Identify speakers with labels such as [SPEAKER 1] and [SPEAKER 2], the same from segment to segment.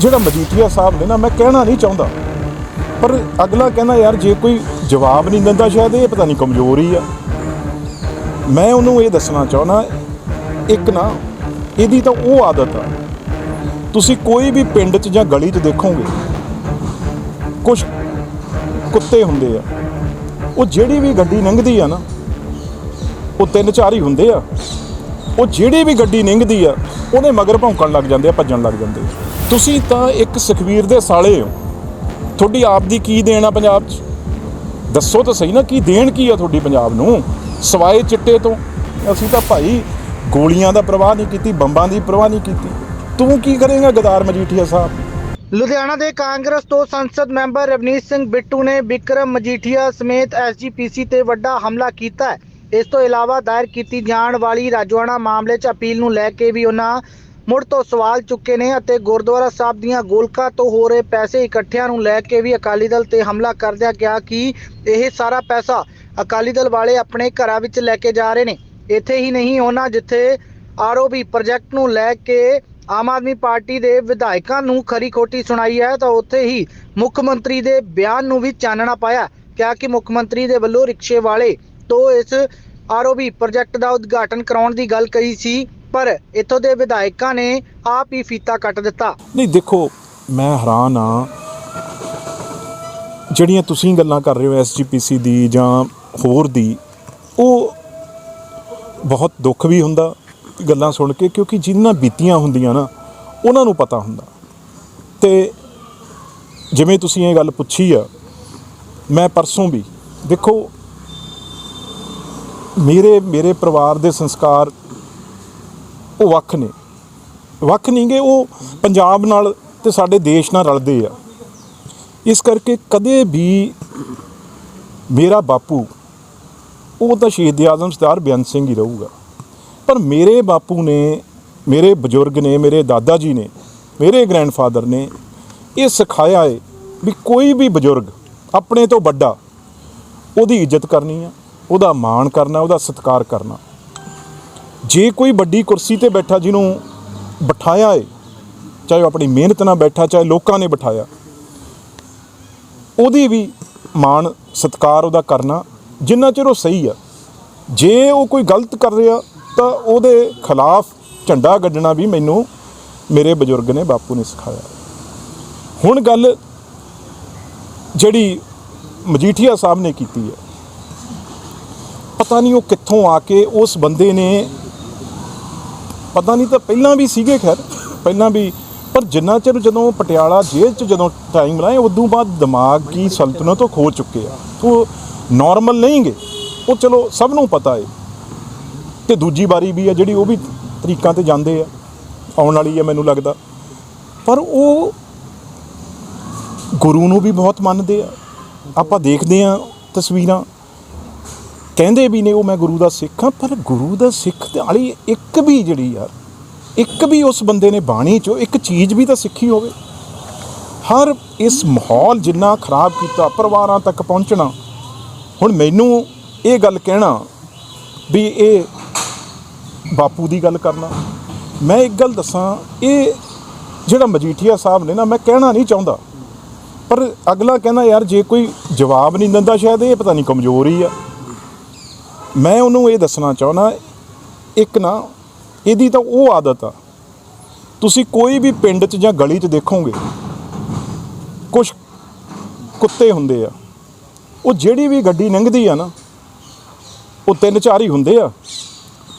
[SPEAKER 1] ਜਿਹੜਾ ਮਜੀਠੀਆ ਸਾਹਿਬ ਨੇ ਨਾ, ਮੈਂ ਕਹਿਣਾ ਨਹੀਂ ਚਾਹੁੰਦਾ। ਪਰ ਅਗਲਾ ਕਹਿੰਦਾ, ਯਾਰ, ਜੇ ਕੋਈ ਜਵਾਬ ਨਹੀਂ ਦਿੰਦਾ, ਸ਼ਾਇਦ ਇਹ ਪਤਾ ਨਹੀਂ ਕਮਜ਼ੋਰੀ ਆ। ਮੈਂ ਉਹਨੂੰ ਇਹ ਦੱਸਣਾ ਚਾਹੁੰਦਾ, ਇੱਕ ਨਾ, ਇਹਦੀ ਤਾਂ ਉਹ ਆਦਤ ਆ। ਤੁਸੀਂ ਕੋਈ ਵੀ ਪਿੰਡ 'ਚ ਜਾਂ ਗਲੀ 'ਚ ਦੇਖੋਗੇ ਕੁਝ ਕੁੱਤੇ ਹੁੰਦੇ ਆ। ਉਹ ਜਿਹੜੀ ਵੀ ਗੱਡੀ ਲੰਘਦੀ ਆ ਨਾ, ਉਹ ਤਿੰਨ ਚਾਰ ਹੀ ਹੁੰਦੇ ਆ। ਉਹ ਜਿਹੜੀ ਵੀ ਗੱਡੀ ਲੰਘਦੀ ਆ ਉਹਦੇ ਮਗਰ ਭੌਂਕਣ ਲੱਗ ਜਾਂਦੇ ਆ, ਭੱਜਣ ਲੱਗ ਜਾਂਦੇ ਆ। ਤੁਸੀਂ ਤਾਂ ਇੱਕ ਸੁਖਵੀਰ ਦੇ ਸਾਲੇ ਹੋ। ਤੁਹਾਡੀ ਆਪ ਦੀ ਕੀ ਦੇਣ ਆ ਪੰਜਾਬ 'ਚ? ਦੱਸੋ ਤਾਂ ਸਹੀ ਨਾ, ਕੀ ਦੇਣ ਕੀ ਆ ਤੁਹਾਡੀ ਪੰਜਾਬ ਨੂੰ? ਸਵਾਏ ਚਿੱਟੇ ਤੋਂ। ਅਸੀਂ ਤਾਂ ਭਾਈ ਗੋਲੀਆਂ ਦਾ ਪ੍ਰਵਾਹ ਨਹੀਂ ਕੀਤੀ, ਬੰਬਾਂ ਦੀ ਪ੍ਰਵਾਹ ਨਹੀਂ ਕੀਤੀ। ਤੂੰ ਕੀ ਕਰੇਂਗਾ ਗਦਾਰ ਮਜੀਠੀਆ ਸਾਹਿਬ?
[SPEAKER 2] ਲੁਧਿਆਣਾ ਦੇ ਕਾਂਗਰਸ ਤੋਂ ਸੰਸਦ ਮੈਂਬਰ ਰਵਨੀਤ ਸਿੰਘ ਬਿੱਟੂ ਨੇ ਵਿਕਰਮ ਮਜੀਠੀਆ ਸਮੇਤ ਐਸਜੀਪੀਸੀ ਤੇ ਵੱਡਾ ਹਮਲਾ ਕੀਤਾ ਹੈ। ਇਸ ਤੋਂ ਇਲਾਵਾ ਦਾਇਰ ਕੀਤੀ ਜਾਣ ਵਾਲੀ ਰਾਜਵਾੜਾ ਮਾਮਲੇ 'ਚ ਅਪੀਲ ਨੂੰ ਲੈ ਕੇ ਵੀ ਉਹਨਾਂ ਮੁੜ ਤੋਂ ਸਵਾਲ ਚੁੱਕੇ ਨੇ ਅਤੇ ਗੁਰਦੁਆਰਾ ਸਾਹਿਬ ਦੀਆਂ ਗੋਲਕਾਂ ਤੋਂ ਹੋ ਰਹੇ ਪੈਸੇ ਇਕੱਠਿਆਂ ਨੂੰ ਲੈ ਕੇ ਵੀ ਅਕਾਲੀ ਦਲ ਤੇ ਹਮਲਾ ਕਰਦਿਆਂ ਕਿਹਾ ਕਿ ਇਹ ਸਾਰਾ ਪੈਸਾ ਅਕਾਲੀ ਦਲ ਵਾਲੇ ਆਪਣੇ ਘਰਾਂ ਵਿੱਚ ਲੈ ਕੇ ਜਾ ਰਹੇ ਨੇ। ਇੱਥੇ ਹੀ ਨਹੀਂ, ਉਹਨਾਂ ਜਿੱਥੇ ਆਰਓਬੀ ਪ੍ਰੋਜੈਕਟ ਨੂੰ ਲੈ ਕੇ ਆਮ ਆਦਮੀ ਪਾਰਟੀ ਦੇ ਵਿਧਾਇਕਾਂ ਨੂੰ ਖਰੀ ਖੋਟੀ ਸੁਣਾਈ ਹੈ, ਤਾਂ ਉੱਥੇ ਹੀ ਮੁੱਖ ਮੰਤਰੀ ਦੇ ਬਿਆਨ ਨੂੰ ਵੀ ਚਾਨਣਾ ਪਾਇਆ। ਕਿਹਾ ਕਿ ਮੁੱਖ ਮੰਤਰੀ ਦੇ ਵੱਲੋਂ ਰਿਕਸ਼ੇ ਵਾਲੇ ਤੋਂ ਇਸ ਆਰਓਬੀ ਪ੍ਰੋਜੈਕਟ ਦਾ ਉਦਘਾਟਨ ਕਰਾਉਣ ਦੀ ਗੱਲ ਕਹੀ ਸੀ। ਪਰ ਇੱਥੋਂ ਦੇ ਵਿਧਾਇਕਾਂ ਨੇ ਆਪ ਹੀ ਫੀਤਾ ਕੱਟ ਦਿੱਤਾ।
[SPEAKER 1] ਨਹੀਂ, ਦੇਖੋ, ਮੈਂ ਹੈਰਾਨ ਆ ਜਿਹੜੀਆਂ ਤੁਸੀਂ ਗੱਲਾਂ ਕਰ ਰਹੇ ਹੋ ਐਸਜੀਪੀਸੀ ਦੀ ਜਾਂ ਹੋਰ ਦੀ, ਉਹ ਬਹੁਤ ਦੁੱਖ ਵੀ ਹੁੰਦਾ ਗੱਲਾਂ ਸੁਣ ਕੇ, ਕਿਉਂਕਿ ਜਿਨ੍ਹਾਂ ਬੀਤੀਆਂ ਹੁੰਦੀਆਂ ਨਾ, ਉਹਨਾਂ ਨੂੰ ਪਤਾ ਹੁੰਦਾ। ਤੇ ਜਿਵੇਂ ਤੁਸੀਂ ਇਹ ਗੱਲ ਪੁੱਛੀ ਆ, ਮੈਂ ਪਰਸੋਂ ਵੀ, ਦੇਖੋ, ਮੇਰੇ ਮੇਰੇ ਪਰਿਵਾਰ ਦੇ ਸੰਸਕਾਰ ਉਹ ਵੱਖ ਨੇ। ਵੱਖ ਨਹੀਂਗੇ ਉਹ ਪੰਜਾਬ ਨਾਲ ਤੇ ਸਾਡੇ ਦੇਸ਼ ਨਾਲ ਰਲਦੇ ਆ। ਇਸ ਕਰਕੇ ਕਦੇ ਵੀ ਮੇਰਾ ਬਾਪੂ, ਉਹ ਤਾਂ ਸ਼ਹੀਦ ਆਜ਼ਮ ਸਰਦਾਰ ਬੇਅੰਤ ਸਿੰਘ ਹੀ ਰਹੂਗਾ। ਪਰ ਮੇਰੇ ਬਾਪੂ ਨੇ, ਮੇਰੇ ਬਜ਼ੁਰਗ ਨੇ, ਮੇਰੇ ਦਾਦਾ ਜੀ ਨੇ, ਮੇਰੇ ਗ੍ਰੈਂਡਫਾਦਰ ਨੇ ਇਹ ਸਿਖਾਇਆ ਏ ਵੀ ਕੋਈ ਵੀ ਬਜ਼ੁਰਗ ਆਪਣੇ ਤੋਂ ਵੱਡਾ, ਉਹਦੀ ਇੱਜ਼ਤ ਕਰਨੀ ਆ, ਉਹਦਾ ਮਾਣ ਕਰਨਾ, ਉਹਦਾ ਸਤਿਕਾਰ ਕਰਨਾ। ਜੇ ਕੋਈ ਵੱਡੀ ਕੁਰਸੀ ਤੇ ਬੈਠਾ ਜਿਹਨੂੰ ਬਿਠਾਇਆ ਏ, ਚਾਹੇ ਉਹ ਆਪਣੀ ਮਿਹਨਤ ਨਾਲ ਬੈਠਾ, ਚਾਹੇ ਲੋਕਾਂ ਨੇ ਬਿਠਾਇਆ, ਉਹਦੀ ਵੀ ਮਾਣ, ਸਤਿਕਾਰ ਉਹਦਾ ਕਰਨਾ ਜਿੰਨਾ ਚਿਰ ਉਹ ਸਹੀ ਆ। ਜੇ ਉਹ ਕੋਈ ਗਲਤ ਕਰ ਰਿਹਾ, ਤਾਂ ਉਹਦੇ ਖਿਲਾਫ ਝੰਡਾ ਗੱਡਣਾ ਵੀ ਮੈਨੂੰ ਮੇਰੇ ਬਜ਼ੁਰਗ ਨੇ, ਬਾਪੂ ਨੇ ਸਿਖਾਇਆ। ਹੁਣ ਗੱਲ ਜਿਹੜੀ ਮਜੀਠੀਆ ਸਾਹਿਬ ਨੇ ਕੀਤੀ ਹੈ, ਪਤਾ ਨਹੀਂ ਉਹ ਕਿੱਥੋਂ ਆ ਕੇ ਉਸ ਬੰਦੇ ਨੇ ਪਤਾ ਨਹੀਂ ਤਾਂ ਪਹਿਲਾਂ ਵੀ ਸੀਗੇ ਖੈਰ, ਪਹਿਲਾਂ ਵੀ, ਪਰ ਜਿੰਨਾ ਚਿਰ ਜਦੋਂ ਪਟਿਆਲਾ ਜੇਲ੍ਹ 'ਚ ਜਦੋਂ ਟਾਈਮ ਲਾਏ ਉਦੋਂ ਬਾਅਦ ਦਿਮਾਗ ਕੀ ਸਲਤਨਤ ਤੋਂ ਖੋ ਚੁੱਕੇ ਆ। ਉਹ ਨਾਰਮਲ ਨਹੀਂਗੇ। ਉਹ ਚਲੋ ਸਭ ਨੂੰ ਪਤਾ ਏ। ਤੇ ਦੂਜੀ ਵਾਰੀ ਵੀ ਆ ਜਿਹੜੀ ਉਹ ਵੀ ਤਰੀਕਾਂ ਤੇ ਜਾਂਦੇ ਆ। ਆਉਣ ਵਾਲੀ ਹੈ ਮੈਨੂੰ ਲੱਗਦਾ। ਪਰ ਉਹ ਗੁਰੂ ਨੂੰ ਵੀ ਬਹੁਤ ਮੰਨਦੇ ਆ। ਆਪਾਂ ਦੇਖਦੇ ਆ ਤਸਵੀਰਾਂ। ਕਹਿੰਦੇ ਵੀ ਨੇ ਉਹ ਮੈਂ ਗੁਰੂ ਦਾ ਸਿੱਖ ਹਾਂ, ਪਰ ਗੁਰੂ ਦਾ ਸਿੱਖ ਤੇ ਵਾਲੀ ਇੱਕ ਵੀ ਜਿਹੜੀ ਯਾਰ ਇੱਕ ਵੀ ਉਸ ਬੰਦੇ ਨੇ ਬਾਣੀ ਚੋਂ ਇੱਕ ਚੀਜ਼ ਵੀ ਤਾਂ ਸਿੱਖੀ ਹੋਵੇ। ਹਰ ਇਸ ਮਾਹੌਲ ਜਿੰਨਾ ਖਰਾਬ ਕੀਤਾ, ਪਰਿਵਾਰਾਂ ਤੱਕ ਪਹੁੰਚਣਾ, ਹੁਣ ਮੈਨੂੰ ਇਹ ਗੱਲ ਕਹਿਣਾ ਵੀ ਇਹ ਬਾਪੂ ਦੀ ਗੱਲ ਕਰਨਾ। ਮੈਂ ਇੱਕ ਗੱਲ ਦੱਸਾਂ, ਇਹ ਜਿਹੜਾ ਮਜੀਠੀਆ ਸਾਹਿਬ ਨੇ ਨਾ, ਮੈਂ ਕਹਿਣਾ ਨਹੀਂ ਚਾਹੁੰਦਾ। ਪਰ ਅਗਲਾ ਕਹਿੰਦਾ, ਯਾਰ ਜੇ ਕੋਈ ਜਵਾਬ ਨਹੀਂ ਦਿੰਦਾ, ਸ਼ਾਇਦ ਇਹ ਪਤਾ ਨਹੀਂ ਕਮਜ਼ੋਰੀ ਆ। ਮੈਂ ਉਹਨੂੰ ਇਹ ਦੱਸਣਾ ਚਾਹੁੰਦਾ, ਇੱਕ ਨਾ, ਇਹਦੀ ਤਾਂ ਉਹ ਆਦਤ ਆ। ਤੁਸੀਂ ਕੋਈ ਵੀ ਪਿੰਡ 'ਚ ਜਾਂ ਗਲੀ 'ਚ ਦੇਖੋਗੇ ਕੁਝ ਕੁੱਤੇ ਹੁੰਦੇ ਆ। ਉਹ ਜਿਹੜੀ ਵੀ ਗੱਡੀ ਲੰਘਦੀ ਆ ਨਾ, ਉਹ ਤਿੰਨ ਚਾਰ ਹੀ ਹੁੰਦੇ ਆ।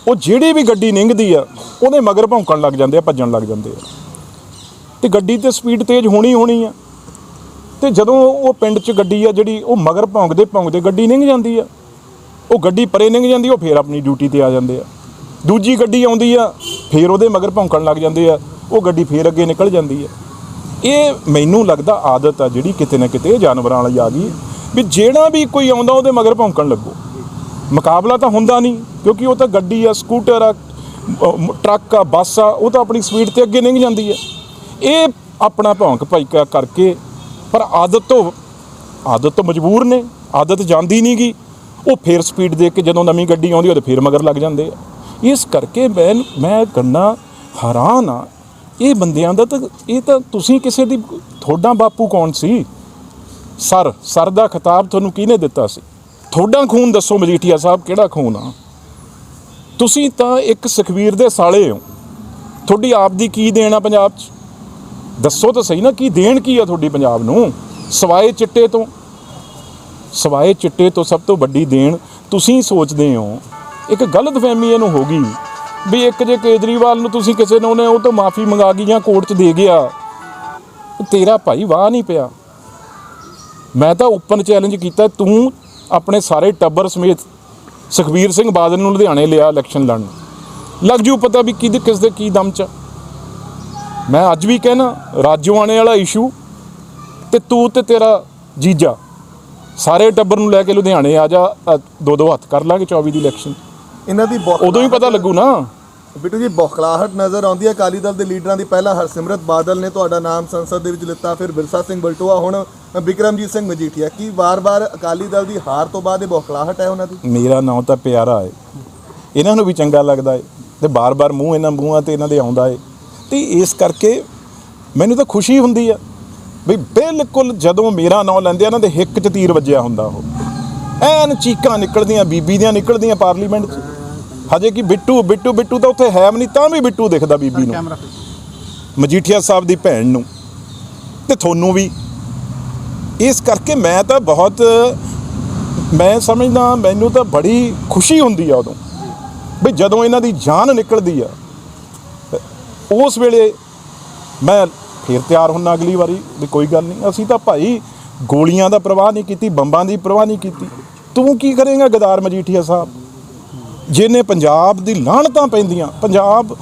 [SPEAKER 1] ਉਹ ਜਿਹੜੀ ਵੀ ਗੱਡੀ ਲੰਘਦੀ ਆ, ਉਹਦੇ ਮਗਰ ਭੌਂਕਣ ਲੱਗ ਜਾਂਦੇ ਆ, ਭੱਜਣ ਲੱਗ ਜਾਂਦੇ ਆ। ਤੇ ਗੱਡੀ ਤੇ ਸਪੀਡ ਤੇਜ਼ ਹੋਣੀ ਹੋਣੀ ਆ। ਤੇ ਜਦੋਂ ਉਹ ਪਿੰਡ 'ਚ ਗੱਡੀ ਆ ਜਿਹੜੀ, ਉਹ ਮਗਰ ਭੌਂਕਦੇ ਭੌਂਕਦੇ ਗੱਡੀ ਲੰਘ ਜਾਂਦੀ ਆ। ਉਹ ਗੱਡੀ ਪਰੇ ਲੰਘ ਜਾਂਦੀ ਉਹ ਫੇਰ ਆਪਣੀ ਡਿਊਟੀ ਤੇ ਆ ਜਾਂਦੇ ਆ। ਦੂਜੀ ਗੱਡੀ ਆਉਂਦੀ ਆ, ਫੇਰ ਉਹਦੇ ਮਗਰ ਭੌਂਕਣ ਲੱਗ ਜਾਂਦੇ ਆ, ਉਹ ਗੱਡੀ ਫੇਰ ਅੱਗੇ ਨਿਕਲ ਜਾਂਦੀ ਆ। ਇਹ ਮੈਨੂੰ ਲੱਗਦਾ ਆਦਤ ਆ ਜਿਹੜੀ ਕਿਤੇ ਨਾ ਕਿਤੇ ਜਾਨਵਰਾਂ ਵਾਲੀ ਆ ਗਈ ਵੀ ਜਿਹੜਾ ਵੀ ਕੋਈ ਆਉਂਦਾ, ਉਹਦੇ ਮਗਰ ਭੌਂਕਣ ਲੱਗੋ। ਮੁਕਾਬਲਾ ਤਾਂ ਹੁੰਦਾ ਨਹੀਂ, ਕਿਉਂਕਿ ਉਹ ਤਾਂ ਗੱਡੀ ਆ, ਸਕੂਟਰ ਆ ਟਰੱਕ ਆ, ਬੱਸ ਆ, ਉਹ ਤਾਂ ਆਪਣੀ ਸਪੀਡ ਤੇ ਅੱਗੇ ਲੰਘ ਜਾਂਦੀ ਹੈ ਇਹ ਆਪਣਾ ਭੌਂਕ ਭਾਈਕਾ ਕਰਕੇ, ਪਰ ਆਦਤ ਤੋਂ ਆਦਤ ਤੋਂ ਮਜਬੂਰ ਨੇ, ਆਦਤ ਜਾਂਦੀ ਨਹੀਂ ਗੀ ਉਹ ਫੇਰ ਸਪੀਡ ਦੇ ਕੇ ਜਦੋਂ ਨਵੀਂ ਗੱਡੀ ਆਉਂਦੀ ਉਹਦੇ ਫੇਰ ਮਗਰ ਲੱਗ ਜਾਂਦੇ ਆ। ਇਸ ਕਰਕੇ ਮੈਂ ਮੈਂ ਗੰਨਾ ਹੈਰਾਨ ਆ। ਇਹ ਬੰਦਿਆਂ ਦਾ ਤਾਂ, ਇਹ ਤਾਂ ਤੁਸੀਂ ਕਿਸੇ ਦੀ, ਤੁਹਾਡਾ ਬਾਪੂ ਕੌਣ ਸੀ? ਸਰ ਸਰ ਦਾ ਖਿਤਾਬ ਤੁਹਾਨੂੰ ਕਿਹਨੇ ਦਿੱਤਾ ਸੀ? ਤੁਹਾਡਾ ਖੂਨ ਦੱਸੋ ਮਜੀਠੀਆ ਸਾਹਿਬ, ਕਿਹੜਾ ਖੂਨ ਆ? ਤੁਸੀਂ ਤਾਂ ਇੱਕ ਸੁਖਵੀਰ ਦੇ ਸਾਲੇ ਹੋ। ਤੁਹਾਡੀ ਆਪ ਦੀ ਕੀ ਦੇਣ ਆ ਪੰਜਾਬ 'ਚ? ਦੱਸੋ ਤਾਂ ਸਹੀ ਨਾ, ਕੀ ਦੇਣ ਕੀ ਆ ਤੁਹਾਡੀ ਪੰਜਾਬ ਨੂੰ? ਸਵਾਏ ਚਿੱਟੇ ਤੋਂ। ਸਵਾਏ ਚਿੱਟੇ ਤੋਂ ਸਭ ਤੋਂ ਵੱਡੀ ਦੇਣ ਤੁਸੀਂ ਸੋਚਦੇ ਹੋ। ਇੱਕ ਗਲਤਫਹਿਮੀ ਇਹਨੂੰ ਹੋ ਗਈ ਵੀ ਇੱਕ ਜੇ ਕੇਜਰੀਵਾਲ ਨੂੰ ਤੁਸੀਂ ਕਿਸੇ ਨੂੰ ਉਹਨੇ ਉਹ ਤੋਂ ਮਾਫੀ ਮੰਗਾ ਗਈ ਜਾਂ ਕੋਰਟ 'ਚ ਦੇ ਗਿਆ, ਤੇਰਾ ਭਾਈ ਵਾਹ ਨਹੀਂ ਪਿਆ। ਮੈਂ ਤਾਂ ਓਪਨ ਚੈਲੰਜ ਕੀਤਾ, ਤੂੰ ਆਪਣੇ ਸਾਰੇ ਟੱਬਰ ਸਮੇਤ ਸੁਖਬੀਰ ਸਿੰਘ ਬਾਦਲ ਨੂੰ ਲੁਧਿਆਣੇ ਲਿਆ ਇਲੈਕਸ਼ਨ ਲੜਨ। ਲੱਗ ਜੂ ਪਤਾ ਵੀ ਕਿਹਦੇ ਕਿਸ ਦੇ ਕੀ ਦਮ ਚ। ਆ। ਮੈਂ ਅੱਜ ਵੀ ਕਹਿਣਾ ਰਾਜੋਆਣੇ ਵਾਲਾ ਇਸ਼ੂ ਤੇ ਤੂੰ ਤੇ ਤੇਰਾ ਜੀਜਾ। ਸਾਰੇ ਟੱਬਰ ਨੂੰ ਲੈ ਕੇ ਲੁਧਿਆਣੇ ਆ ਜਾ ਦੋ ਦੋ ਹੱਥ ਕਰ ਲਾਂਗੇ 24 ਦੀ ਇਲੈਕਸ਼ਨ
[SPEAKER 3] ਇਹਨਾਂ ਦੀ
[SPEAKER 1] ਉਦੋਂ ਹੀ ਪਤਾ ਲੱਗੂ ਨਾ।
[SPEAKER 3] ਬਿੱਟੂ ਜੀ ਬੌਖਲਾਹਟ ਨਜ਼ਰ ਆਉਂਦੀ ਹੈ। ਅਕਾਲੀ ਦਲ ਦੇ ਲੀਡਰਾਂ ਦੀ ਪਹਿਲਾਂ ਹਰਸਿਮਰਤ ਬਾਦਲ ਨੇ ਤੁਹਾਡਾ ਨਾਮ ਸੰਸਦ ਦੇ ਵਿੱਚ ਲਿੱਤਾ ਫਿਰ ਬਿਰਸਾ ਸਿੰਘ ਬਲਟੋਆ ਹੁਣ ਬਿਕਰਮਜੀਤ ਸਿੰਘ ਮਜੀਠੀਆ। ਕੀ ਵਾਰ-ਵਾਰ ਅਕਾਲੀ ਦਲ ਦੀ ਹਾਰ ਤੋਂ ਬਾਅਦ ਇਹ ਬੌਖਲਾਹਟ ਹੈ ਉਹਨਾਂ ਦੀ?
[SPEAKER 1] ਮੇਰਾ ਨਾਂ ਤਾਂ ਪਿਆਰਾ ਹੈ। ਇਹਨਾਂ ਨੂੰ ਵੀ ਚੰਗਾ ਲੱਗਦਾ ਹੈ ਤੇ ਬਾਰ-ਬਾਰ ਮੂੰਹ ਇਹਨਾਂ ਮੂੰਹਾਂ ਤੇ ਇਹਨਾਂ ਦੇ ਆਉਂਦਾ ਹੈ। ਤੇ ਇਸ ਕਰਕੇ ਮੈਨੂੰ ਤਾਂ ਖੁਸ਼ੀ ਹੁੰਦੀ ਆ ਵੀ ਬਿਲਕੁਲ ਜਦੋਂ ਮੇਰਾ ਨਾਂ ਲੈਂਦੇ ਆ ਇਹਨਾਂ ਦੇ ਹਿੱਕ 'ਚ ਤੀਰ ਵੱਜਿਆ ਹੁੰਦਾ ਉਹ। ਐਨ ਚੀਕਾਂ ਨਿਕਲਦੀਆਂ ਬੀਬੀ ਦੀਆਂ ਨਿਕਲਦੀਆਂ ਪਾਰਲੀਮੈਂਟ 'ਚ। ਹਜੇ ਕਿ ਬਿੱਟੂ ਬਿੱਟੂ ਬਿੱਟੂ ਤਾਂ ਉੱਥੇ ਹੈ ਵੀ ਨਹੀਂ ਤਾਂ ਵੀ ਬਿੱਟੂ ਦਿਖਦਾ ਬੀਬੀ ਨੂੰ। ਮਜੀਠੀਆ ਸਾਹਿਬ ਦੀ ਭੈਣ ਨੂੰ। ਤੇ ਤੁਹਾਨੂੰ ਵੀ। ਇਸ ਕਰਕੇ ਮੈਂ ਤਾਂ ਬਹੁਤ ਮੈਂ ਸਮਝਦਾ ਮੈਨੂੰ ਤਾਂ ਬੜੀ ਖੁਸ਼ੀ ਹੁੰਦੀ ਆ ਉਦੋਂ। ਵੀ ਜਦੋਂ ਇਹਨਾਂ ਦੀ ਜਾਨ ਨਿਕਲਦੀ ਆ ਤੇ ਉਸ ਵੇਲੇ ਮੈਂ ਫਿਰ ਤਿਆਰ ਹੁੰਨਾ ਅਗਲੀ ਵਾਰੀ ਵੀ ਕੋਈ ਗੱਲ ਨਹੀਂ। ਅਸੀਂ ਤਾਂ ਭਾਈ ਗੋਲੀਆਂ ਦਾ ਪ੍ਰਵਾਹ ਨਹੀਂ ਕੀਤੀ, ਬੰਬਾਂ ਦੀ ਪ੍ਰਵਾਹ ਨਹੀਂ ਕੀਤੀ। ਤੂੰ ਕੀ ਕਰੇਗਾ ਗਦਾਰ ਮਜੀਠੀਆ ਸਾਹਿਬ? ਜਿਹਨੇ ਪੰਜਾਬ ਦੀ ਲਾਹਣਤਾਂ ਪੈਂਦੀਆਂ, ਪੰਜਾਬ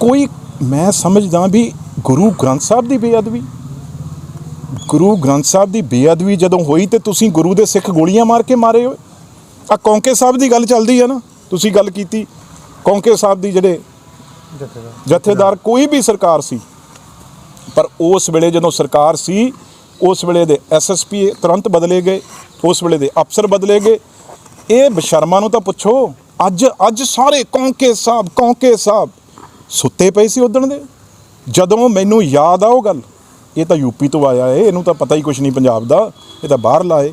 [SPEAKER 1] ਕੋਈ ਮੈਂ ਸਮਝਦਾ ਵੀ ਗੁਰੂ ਗ੍ਰੰਥ ਸਾਹਿਬ ਦੀ ਬੇਅਦਬੀ। ਗੁਰੂ ਗ੍ਰੰਥ ਸਾਹਿਬ ਦੀ ਬੇਅਦਬੀ ਜਦੋਂ ਹੋਈ ਤੇ ਤੁਸੀਂ ਗੁਰੂ ਦੇ ਸਿੱਖ ਗੋਲੀਆਂ ਮਾਰ ਕੇ ਮਾਰੇ ਹੋ ਆ ਕੌਂਕੇ ਸਾਹਿਬ ਦੀ ਗੱਲ ਚੱਲਦੀ ਹੈ ਨਾ, ਤੁਸੀਂ ਗੱਲ ਕੀਤੀ। ਕੌਂਕੇ ਸਾਹਿਬ ਦੀ ਜਿਹੜੇ ਜਥੇਦਾਰ ਕੋਈ ਵੀ ਸਰਕਾਰ ਸੀ ਪਰ ਉਸ ਵੇਲੇ ਜਦੋਂ ਸਰਕਾਰ ਸੀ, ਉਸ ਵੇਲੇ ਦੇ ਐਸਐਸਪੀ ਤੁਰੰਤ ਬਦਲੇ ਗਏ, ਉਸ ਵੇਲੇ ਦੇ ਅਫਸਰ ਬਦਲੇ ਗਏ। ਇਹ ਬਸ਼ਰਮਾ ਨੂੰ ਤਾਂ ਪੁੱਛੋ, ਅੱਜ ਅੱਜ ਸਾਰੇ ਕੌਂਕੇ ਸਾਹਿਬ ਕੌਂਕੇ ਸਾਹਿਬ ਸੁੱਤੇ ਪਏ ਸੀ ਉਦਣ ਦੇ। ਜਦੋਂ ਮੈਨੂੰ ਯਾਦ ਆ ਉਹ ਗੱਲ, ਇਹ ਤਾਂ ਯੂਪੀ ਤੋਂ ਆਇਆ ਏ, ਇਹਨੂੰ ਤਾਂ ਪਤਾ ਹੀ ਕੁਝ ਨਹੀਂ ਪੰਜਾਬ ਦਾ, ਇਹ ਤਾਂ ਬਾਹਰ ਲਾਏ।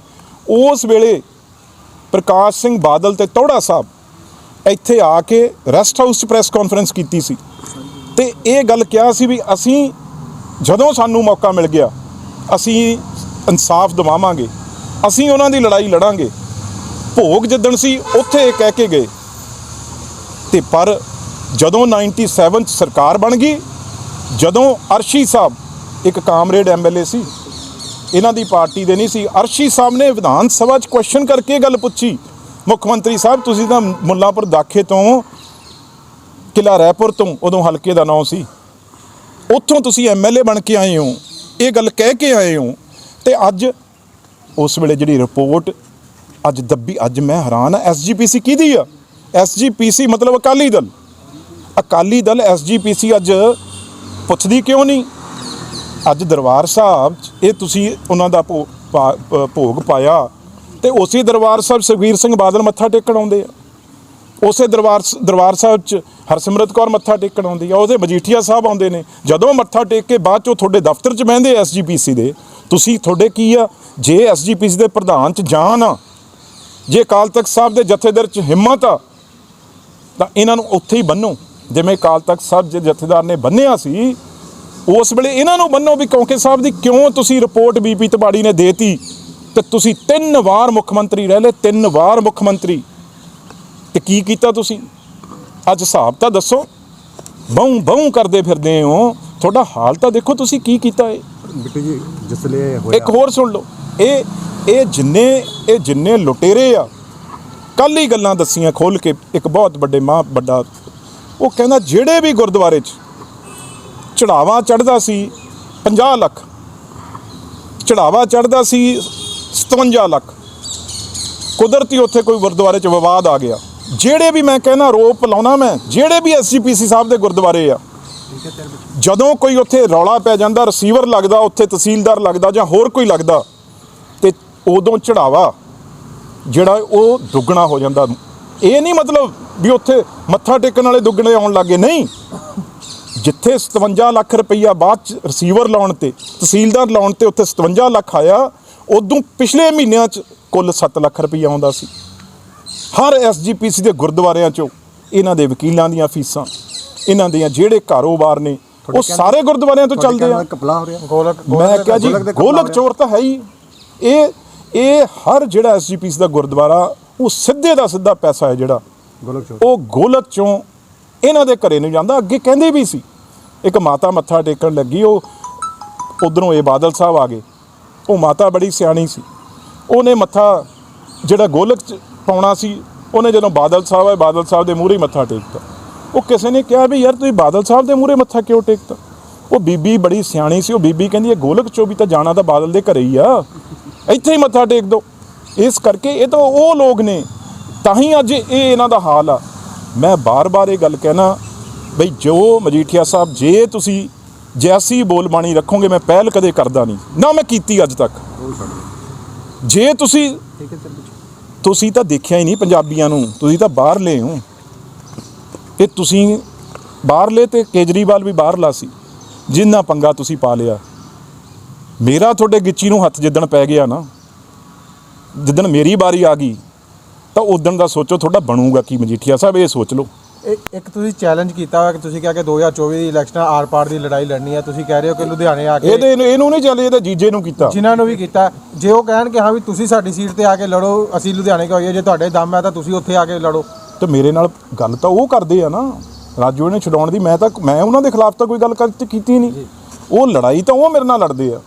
[SPEAKER 1] ਉਸ ਵੇਲੇ ਪ੍ਰਕਾਸ਼ ਸਿੰਘ ਬਾਦਲ ਤੇ ਤੋੜਾ ਸਾਹਿਬ ਇੱਥੇ ਆ ਕੇ ਰੈਸਟ ਹਾਊਸ 'ਚ ਪ੍ਰੈਸ ਕਾਨਫਰੰਸ ਕੀਤੀ ਸੀ। ਤੇ ਇਹ ਗੱਲ ਕਿਹਾ ਸੀ ਵੀ ਅਸੀਂ ਜਦੋਂ ਸਾਨੂੰ ਮੌਕਾ ਮਿਲ ਗਿਆ, ਅਸੀਂ ਇਨਸਾਫ ਦਿਵਾਵਾਂਗੇ, ਅਸੀਂ ਉਹਨਾਂ ਦੀ ਲੜਾਈ ਲੜਾਂਗੇ। ਭੋਗ ਜਿੱਦਣ ਸੀ, ਉੱਥੇ ਇਹ ਕਹਿ ਕੇ ਗਏ। ਤੇ ਪਰ ਜਦੋਂ 97 ਚ ਸਰਕਾਰ ਬਣ ਗਈ, ਜਦੋਂ ਅਰਸ਼ੀ ਸਾਹਿਬ ਇੱਕ ਕਾਮਰੇਡ ਐਮਐਲਏ ਸੀ, ਇਹਨਾਂ ਦੀ ਪਾਰਟੀ ਦੇ ਨਹੀਂ ਸੀ, ਅਰਸ਼ੀ ਸਾਹਿਬ ਨੇ ਵਿਧਾਨ ਸਭਾ 'ਚ ਕੁਐਸਚਨ ਕਰਕੇ ਗੱਲ ਪੁੱਛੀ, ਮੁੱਖ ਮੰਤਰੀ ਸਾਹਿਬ, ਤੁਸੀਂ ਤਾਂ ਮੁੱਲਾਂਪੁਰ ਦਾਖੇ ਤੋਂ ਕਿਲਾ ਰਾਏਪੁਰ ਤੋਂ ਉਦੋਂ ਹਲਕੇ ਦਾ ਨਾਂ ਸੀ। ਉੱਥੋਂ ਤੁਸੀਂ ਐਮਐਲਏ ਬਣ ਕੇ ਆਏ ਹੋ, ਇਹ ਗੱਲ ਕਹਿ ਕੇ ਆਏ ਹੋ, ਤੇ ਅੱਜ ਉਸ ਵੇਲੇ ਜਿਹੜੀ ਰਿਪੋਰਟ ਅੱਜ ਦੱਬੀ, ਅੱਜ ਮੈਂ ਹੈਰਾਨ ਆ ਐਸਜੀਪੀਸੀ ਕਿਹਦੀ ਆ? ਐਸਜੀਪੀਸੀ ਮਤਲਬ ਅਕਾਲੀ ਦਲ। ਅਕਾਲੀ ਦਲ ਐਸਜੀਪੀਸੀ ਅੱਜ ਪੁੱਛਦੀ ਕਿਉਂ ਨਹੀਂ? ਅੱਜ ਦਰਬਾਰ ਸਾਹਿਬ 'ਚ ਇਹ ਤੁਸੀਂ ਉਹਨਾਂ ਦਾ ਭੋ- ਪਾ- ਭੋਗ ਪਾਇਆ ਤੇ ਉਸੇ ਦਰਬਾਰ ਸਾਹਿਬ ਸੁਖਬੀਰ ਸਿੰਘ ਬਾਦਲ ਮੱਥਾ ਟੇਕਣ ਆਉਂਦੇ ਆ। ਉਸੇ ਦਰਬਾਰ ਸ- ਦਰਬਾਰ ਸਾਹਿਬ 'ਚ ਹਰਸਿਮਰਤ ਕੌਰ ਮੱਥਾ ਟੇਕਣ ਆਉਂਦੀ ਆ, ਉਹਦੇ ਮਜੀਠੀਆ ਸਾਹਿਬ ਆਉਂਦੇ ਨੇ। ਜਦੋਂ ਮੱਥਾ ਟੇਕ ਕੇ ਬਾਅਦ 'ਚੋਂ ਤੁਹਾਡੇ ਦਫ਼ਤਰ 'ਚ ਬਹਿੰਦੇ ਐਸਜੀਪੀਸੀ ਦੇ, ਤੁਸੀਂ ਤੁਹਾਡੇ ਕੀ ਆ? ਜੇ ਐਸਜੀਪੀਸੀ ਦੇ ਪ੍ਰਧਾਨ 'ਚ ਜਾਨ ਆ, ਜੇ ਅਕਾਲ ਤਖਤ ਸਾਹਿਬ ਦੇ ਜਥੇਦਾਰ 'ਚ ਹਿੰਮਤ ਆ, ਤਾਂ ਇਹਨਾਂ ਨੂੰ ਉੱਥੇ ਹੀ ਬੰਨੋ। ਜਿਵੇਂ ਅਕਾਲ ਤਖਤ ਸਾਹਿਬ ਦੇ ਜਥੇਦਾਰ ਨੇ ਬੰਨਿਆ ਸੀ, ਉਸ ਵੇਲੇ ਇਹਨਾਂ ਨੂੰ ਬੰਨੋ ਵੀ ਕੌਂਕੇ ਸਾਹਿਬ ਦੀ ਕਿਉਂ ਤੁਸੀਂ ਰਿਪੋਰਟ ਬੀਪੀ ਤਬਾੜੀ ਨੇ ਦੇਤੀ? ਤੇ ਤੁਸੀਂ ਤਿੰਨ ਵਾਰ ਮੁੱਖ ਮੰਤਰੀ ਰਹਿ ਲਏ, ਤਿੰਨ ਵਾਰ ਮੁੱਖ ਮੰਤਰੀ। ਤੇ ਕੀ ਕੀਤਾ ਤੁਸੀਂ? ਅੱਜ ਹਿਸਾਬ ਤਾਂ ਦੱਸੋ। ਬਹੁ ਬਹੁ ਕਰਦੇ ਫਿਰਦੇ ਹੋ। ਤੁਹਾਡਾ ਹਾਲ ਤਾਂ ਦੇਖੋ ਤੁਸੀਂ ਕੀ ਕੀਤਾ ਏ।
[SPEAKER 4] ਬਿੱਟੂ ਜੀ ਜਿਸਲੇ
[SPEAKER 1] ਇੱਕ ਹੋਰ ਸੁਣ ਲਓ। ਇਹ ਇਹ ਜਿੰਨੇ ਇਹ ਜਿੰਨੇ ਲੁਟੇਰੇ ਆ ਕੱਲ ਹੀ ਗੱਲਾਂ ਦੱਸੀਆਂ ਖੋਲ ਕੇ ਇੱਕ ਬਹੁਤ ਵੱਡੇ ਮਾਂ ਵੱਡਾ ਉਹ ਕਹਿੰਦਾ ਜਿਹੜੇ ਵੀ ਗੁਰਦੁਆਰੇ 'ਚ ਚੜਾਵਾ ਚੜਦਾ ਸੀ 50 ਲੱਖ। ਚੜਾਵਾ ਚੜਦਾ ਸੀ 57 ਲੱਖ। ਕੁਦਰਤੀ ਉੱਥੇ ਕੋਈ ਗੁਰਦੁਆਰੇ 'ਚ ਵਿਵਾਦ ਆ ਗਿਆ। ਜਿਹੜੇ ਵੀ ਮੈਂ ਕਹਿੰਦਾ ਰੋਪ ਲਾਉਣਾ ਮੈਂ, ਜਿਹੜੇ ਵੀ ਐਸਜੀਪੀਸੀ ਸਾਹਿਬ ਦੇ ਗੁਰਦੁਆਰੇ ਆ, ਜਦੋਂ ਕੋਈ ਉੱਥੇ ਰੌਲਾ ਪੈ ਜਾਂਦਾ ਰਿਸੀਵਰ ਲੱਗਦਾ, ਉੱਥੇ ਤਹਿਸੀਲਦਾਰ ਲੱਗਦਾ ਜਾਂ ਹੋਰ ਕੋਈ ਲੱਗਦਾ, ਤੇ ਉਦੋਂ ਚੜਾਵਾ, ਜਿਹੜਾ ਉਹ ਦੁੱਗਣਾ ਹੋ ਜਾਂਦਾ। ਇਹ ਨਹੀਂ ਮਤਲਬ ਵੀ ਉੱਥੇ ਮੱਥਾ ਟੇਕਣ ਵਾਲੇ ਦੁੱਗਣੇ ਆਉਣ ਲੱਗੇ, ਨਹੀਂ। ਜਿੱਥੇ 57 ਲੱਖ ਰੁਪਈਆ ਬਾਅਦ ਚ ਰਿਸੀਵਰ ਲਾਉਣ ਤੇ, ਤਹਿਸੀਲਦਾਰ ਲਾਉਣ ਤੇ ਉੱਥੇ 57 ਲੱਖ ਆਇਆ, ਉਦੋਂ ਪਿਛਲੇ ਮਹੀਨਿਆਂ ਚ ਕੁੱਲ 7 ਲੱਖ ਰੁਪਈਆ ਆਉਂਦਾ ਸੀ। ਹਰ ਐਸਜੀਪੀਸੀ ਦੇ ਗੁਰਦੁਆਰਿਆਂ ਚੋਂ ਇਹਨਾਂ ਦੇ ਵਕੀਲਾਂ ਦੀਆਂ ਫੀਸਾਂ ਇਹਨਾਂ ਦੀਆਂ ਜਿਹੜੇ ਕਾਰੋਬਾਰ ਨੇ ਉਹ ਸਾਰੇ ਗੁਰਦੁਆਰਿਆਂ ਤੋਂ ਚੱਲਦੇ ਆ।
[SPEAKER 4] ਕਪਲਾ ਹੋ ਰਿਹਾ।
[SPEAKER 5] ਗੋਲਕ
[SPEAKER 1] ਮੈਂ ਕਿਹਾ ਜੀ
[SPEAKER 4] ਗੋਲਕ
[SPEAKER 1] ਚੋਰ ਤਾਂ ਹੈ ਹੀ। ਇਹ ਇਹ ਹਰ ਜਿਹੜਾ ਐਸਜੀਪੀਸੀ ਦਾ ਗੁਰਦੁਆਰਾ ਉਹ ਸਿੱਧੇ ਦਾ ਸਿੱਧਾ ਪੈਸਾ ਹੈ ਜਿਹੜਾ।
[SPEAKER 4] ਗੋਲਕ ਚੋਰ।
[SPEAKER 1] ਉਹ ਗੋਲਕ ਚੋਂ ਇਹਨਾਂ ਦੇ ਘਰੇ ਨੂੰ ਜਾਂਦਾ ਅੱਗੇ ਕਹਿੰਦੇ ਵੀ ਸੀ। ਇੱਕ ਮਾਤਾ ਮੱਥਾ ਟੇਕਣ ਲੱਗੀ ਉਹ ਉਧਰੋਂ ਇਹ ਬਾਦਲ ਸਾਹਿਬ ਆ ਗਏ। ਉਹ ਮਾਤਾ ਬੜੀ ਸਿਆਣੀ ਸੀ। ਉਹਨੇ ਮੱਥਾ ਜਿਹੜਾ ਗੋਲਕ ਚ ਪਾਉਣਾ ਸੀ ਉਹਨੇ ਜਦੋਂ ਬਾਦਲ ਸਾਹਿਬ ਆਏ ਬਾਦਲ ਸਾਹਿਬ ਦੇ ਮੂਹਰੇ ਮੱਥਾ ਟੇਕਤਾ। ਉਹ ਕਿਸੇ ਨੇ ਕਿਹਾ ਵੀ ਯਾਰ ਤੁਸੀਂ ਬਾਦਲ ਸਾਹਿਬ ਦੇ ਮੂਹਰੇ ਮੱਥਾ ਕਿਉਂ ਟੇਕਤਾ? ਉਹ ਬੀਬੀ ਬੜੀ ਸਿਆਣੀ ਸੀ ਉਹ ਬੀਬੀ ਕਹਿੰਦੀ ਇਹ ਗੋਲਕ ਚੋਂ ਵੀ ਤਾਂ ਜਾਣਾ ਤਾਂ ਬਾਦਲ ਦੇ ਘਰੇ ਹੀ ਆ। ਇੱਥੇ ਹੀ ਮੱਥਾ ਟੇਕ ਦੋ। ਇਸ ਕਰਕੇ ਇਹ ਤਾਂ ਉਹ ਲੋਕ ਨੇ ਤਾਂ ਹੀ ਅੱਜ ਇਹ ਇਹਨਾਂ ਦਾ ਹਾਲ ਆ। ਮੈਂ ਬਾਰ-ਬਾਰ ਇਹ ਗੱਲ ਕਹਿਣਾ ਬਈ ਜੋ ਮਜੀਠੀਆ ਸਾਹਿਬ ਜੇ ਤੁਸੀਂ ਜੈਸੀ ਬੋਲ ਬਾਣੀ ਰੱਖੋਗੇ ਮੈਂ ਪਹਿਲ ਕਦੇ ਕਰਦਾ ਨਹੀਂ। ਨਾ ਮੈਂ ਕੀਤੀ ਅੱਜ ਤੱਕ। ਜੇ ਤੁਸੀਂ ਤੁਸੀਂ ਤਾਂ ਦੇਖਿਆ ਹੀ ਨਹੀਂ ਪੰਜਾਬੀਆਂ ਨੂੰ, ਤੁਸੀਂ ਤਾਂ ਬਾਹਰਲੇ ਹੋ। ਇਹ ਤੁਸੀਂ ਬਾਹਰਲੇ ਤੇ ਕੇਜਰੀਵਾਲ ਵੀ ਬਾਹਰਲਾ ਸੀ, ਜਿੰਨਾ ਪੰਗਾ ਤੁਸੀਂ ਪਾ ਲਿਆ। ਮੇਰਾ ਤੁਹਾਡੇ ਗਿੱਚੀ ਨੂੰ ਹੱਥ ਜਿੱਦਣ ਪੈ ਗਿਆ ਨਾ, ਜਿੱਦਣ ਮੇਰੀ ਵਾਰੀ ਆ ਗਈ, ਤਾਂ ਉਦਣ ਦਾ ਸੋਚੋ ਤੁਹਾਡਾ ਬਣੂਗਾ ਕੀ ਮਜੀਠੀਆ ਸਾਹਿਬ, ਇਹ ਸੋਚ ਲਓ।
[SPEAKER 5] ਇੱਕ ਇੱਕ ਤੁਸੀਂ ਚੈਲੰਜ ਕੀਤਾ ਹੋਇਆ ਕਿ ਤੁਸੀਂ ਕਿਹਾ ਕਿ 2024 ਦੀ ਇਲੈਕਸ਼ਨਾਂ ਆਰ-ਪਾਰ ਦੀ ਲੜਾਈ ਲੜਨੀ ਹੈ ਤੁਸੀਂ ਕਹਿ ਰਹੇ ਹੋ ਕਿ ਲੁਧਿਆਣੇ ਆ ਕੇ
[SPEAKER 1] ਇਹਦੇ ਇਹਨੂੰ ਨਹੀਂ ਚੱਲੇ ਇਹਦੇ ਜੀਜੇ ਨੂੰ ਕੀਤਾ।
[SPEAKER 5] ਜਿਨ੍ਹਾਂ ਨੂੰ ਵੀ ਕੀਤਾ। ਜੇ ਉਹ ਕਹਿਣ ਕਿ ਹਾਂ ਵੀ ਤੁਸੀਂ ਸਾਡੀ ਸੀਟ ਤੇ ਆ ਕੇ ਲੜੋ ਅਸੀਂ ਲੁਧਿਆਣੇ ਕਿਉਂ ਆਈਏ? ਜੇ ਤੁਹਾਡੇ ਦਮ ਹੈ ਤਾਂ ਤੁਸੀਂ ਉੱਥੇ ਆ ਕੇ ਲੜੋ।
[SPEAKER 1] ਤੇ ਮੇਰੇ ਨਾਲ ਗੱਲ ਤਾਂ ਉਹ ਕਰਦੇ ਆ ਨਾ। ਰਾਜੂ ਨੇ ਛਡਾਉਣ ਦੀ ਮੈਂ ਤਾਂ ਮੈਂ ਉਹਨਾਂ ਦੇ ਖਿਲਾਫ ਤਾਂ ਕੋਈ ਗੱਲ ਕਰ ਕੀਤੀ ਨਹੀਂ। ਉਹ ਲੜਾਈ ਤਾਂ ਉਹ ਮੇਰੇ ਨਾਲ ਲੜਦੇ ਆ।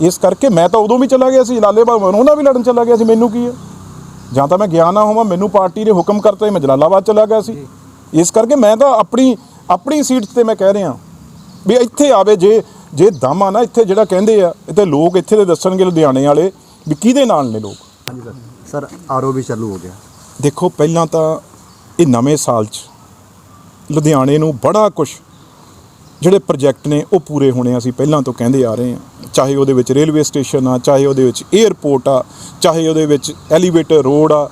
[SPEAKER 1] ਇਸ ਕਰਕੇ ਮੈਂ ਤਾਂ ਉਦੋਂ ਵੀ ਚਲਾ ਗਿਆ ਸੀ ਜਲਾਲਾਬਾਦ ਉਹਨਾਂ ਵੀ ਲੜਨ ਚਲਾ ਗਿਆ ਸੀ। ਮੈਨੂੰ ਕੀ ਆ? ਜਾਂ ਤਾਂ ਮੈਂ ਗਿਆ ਨਾ ਹੋਵਾਂ ਮੈਨੂੰ ਪਾਰਟੀ ਨੇ ਹੁਕਮ ਕਰਤਾ ਮੈਂ ਜਲਾਲਾਬਾਦ ਚਲਾ ਗਿਆ ਸੀ। ਇਸ ਕਰਕੇ ਮੈਂ ਤਾਂ ਆਪਣੀ ਆਪਣੀ ਸੀਟ ਤੇ ਮੈਂ ਕਹਿ ਰਿਹਾ ਵੀ ਇੱਥੇ ਆਵੇ ਜੇ ਜੇ ਦਮ ਆ ਨਾ ਇੱਥੇ ਜਿਹੜਾ ਕਹਿੰਦੇ ਆ ਇੱਥੇ ਲੋਕ ਇੱਥੇ ਦੇ ਦੱਸਣਗੇ ਲੁਧਿਆਣੇ ਵਾਲੇ ਵੀ ਕਿਹਦੇ ਨਾਲ ਨੇ ਲੋਕ।
[SPEAKER 4] ਹਾਂਜੀ ਸਰ। ਸਰ ਆਰਓ ਵੀ ਚਾਲੂ ਹੋ ਗਿਆ।
[SPEAKER 1] ਦੇਖੋ ਪਹਿਲਾਂ ਤਾਂ ਇਹ ਨਵੇਂ ਸਾਲ 'ਚ ਲੁਧਿਆਣੇ ਨੂੰ ਬੜਾ ਕੁਝ ਜਿਹੜੇ ਪ੍ਰੋਜੈਕਟ ਨੇ ਉਹ ਪੂਰੇ ਹੋਣੇ ਅਸੀਂ ਪਹਿਲਾਂ ਤੋਂ ਕਹਿੰਦੇ ਆ ਰਹੇ ਹਾਂ। ਚਾਹੇ ਉਹਦੇ ਵਿੱਚ ਰੇਲਵੇ ਸਟੇਸ਼ਨ ਆ ਚਾਹੇ ਉਹਦੇ ਵਿੱਚ 에ਅਰਪੋਰਟ ਆ ਚਾਹੇ ਉਹਦੇ ਵਿੱਚ ਐਲੀਵੇਟਰ ਰੋਡ ਆ